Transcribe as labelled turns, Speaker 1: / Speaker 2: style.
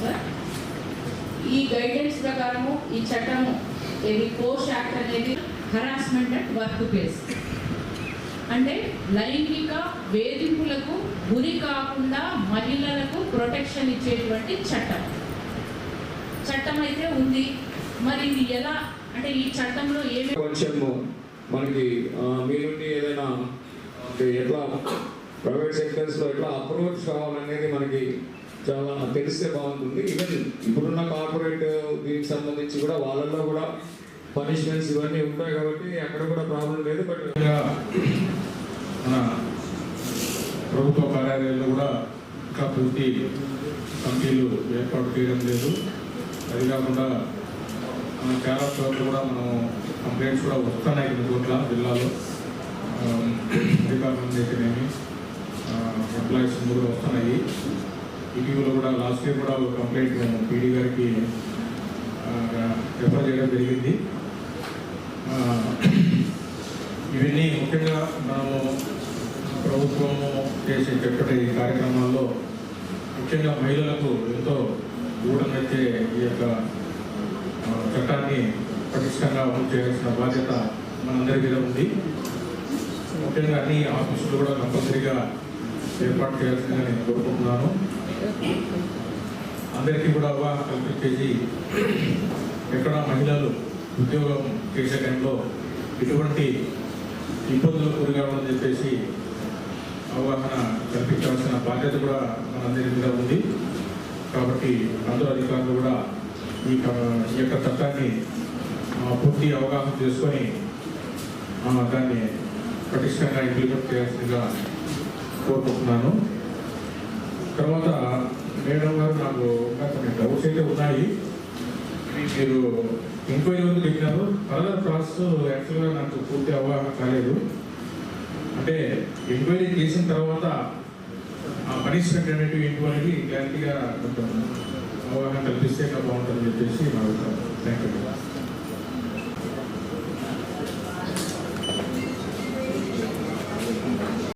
Speaker 1: Sir. ఈ guidance ప్రకారము ఈ చట్టము ఇది పోస్ట్ యాక్ట్ అనేది హరాస్మెంట్ అట్ వర్క్ ప్లేస్ అంటే లైంగిక వేధింపులకు గురి కాకుండా మహిళలకు ప్రొటెక్షన్ ఇచ్చేటువంటి చట్టం. చట్టం అయితే ఉంది. మరి ఇది ఎలా? అంటే ఈ చట్టంలో ఏమి
Speaker 2: మనకి మీ నుండి ఏదైనా ఎట్లా ప్రైవేట్ సెక్టర్స్లో ఎట్లా అప్రోచ్ కావాలనేది మనకి చాలా తెలిస్తే బాగుంటుంది. ఈవెన్ ఇప్పుడున్న కార్పొరేట్ దీనికి సంబంధించి కూడా వాళ్ళల్లో కూడా పనిష్మెంట్స్ ఇవన్నీ ఉంటాయి కాబట్టి అక్కడ కూడా ప్రాబ్లం లేదు. బట్
Speaker 3: మన ప్రభుత్వ కార్యాలయాల్లో కూడా ఇంకా పూర్తి కమిటీలు ఏర్పాటు చేయడం లేదు. అది కాకుండా మన చాలా చోట్ల కూడా మనం కంప్లైంట్స్ కూడా వస్తున్నాయి కొన్ని చోట్ల జిల్లాలో. ఆ, అధికారుల నుండి అయితేనేమి ఎంప్లాయీస్ కూడా వస్తున్నాయి. ఇటీవల కూడా లాస్ట్ ఇయర్ కూడా ఒక కంప్లైంట్ మేము పీడీ గారికి రిఫర్ చేయడం జరిగింది. ఇవన్నీ ముఖ్యంగా మనము ప్రభుత్వము చేసే చక్కటి కార్యక్రమాల్లో ముఖ్యంగా మహిళలకు ఎంతో ఊడనైతే ఈ యొక్క ఆ, పటిష్టంగా అమలు చేయాల్సిన బాధ్యత మనందరి మీద ఉంది. ముఖ్యంగా అన్ని ఆఫీసులు కూడా కంపల్సరీగా ఏర్పాటు చేయాల్సిందిగా నేను కోరుకుంటున్నాను. అందరికీ కూడా అవగాహన కల్పించేసి ఎక్కడ మహిళలు ఉద్యోగం చేసే టైంలో ఎటువంటి ఇబ్బందులు గురి చెప్పేసి అవగాహన కల్పించాల్సిన బాధ్యత కూడా మనందరి మీద ఉంది. కాబట్టి అందరూ అధికారులు కూడా ఈ యొక్క చట్టాన్ని పూర్తి అవగాహన చేసుకొని ఆ, దాన్ని పటిష్టంగా ఇంప్లిమెంట్ చేయాల్సిందిగా కోరుకుంటున్నాను. తర్వాత మేడం గారు నాకు కొన్ని డౌట్స్ అయితే ఉన్నాయి. మీరు ఎంక్వైరీ వరకు పెట్టినారు ఫర్దర్ ప్రాసెస్ యాక్చువల్గా నాకు పూర్తి అవగాహన కాలేదు. అంటే ఎంక్వైరీ చేసిన తర్వాత ఆ పనిష్మెంట్ అనేటివి ఏంటి అనేది క్లారిటీగా కొంచెం అవగాహన కల్పిస్తే ఇంకా బాగుంటుందని చెప్పేసి నా అభిప్రాయం. Thank you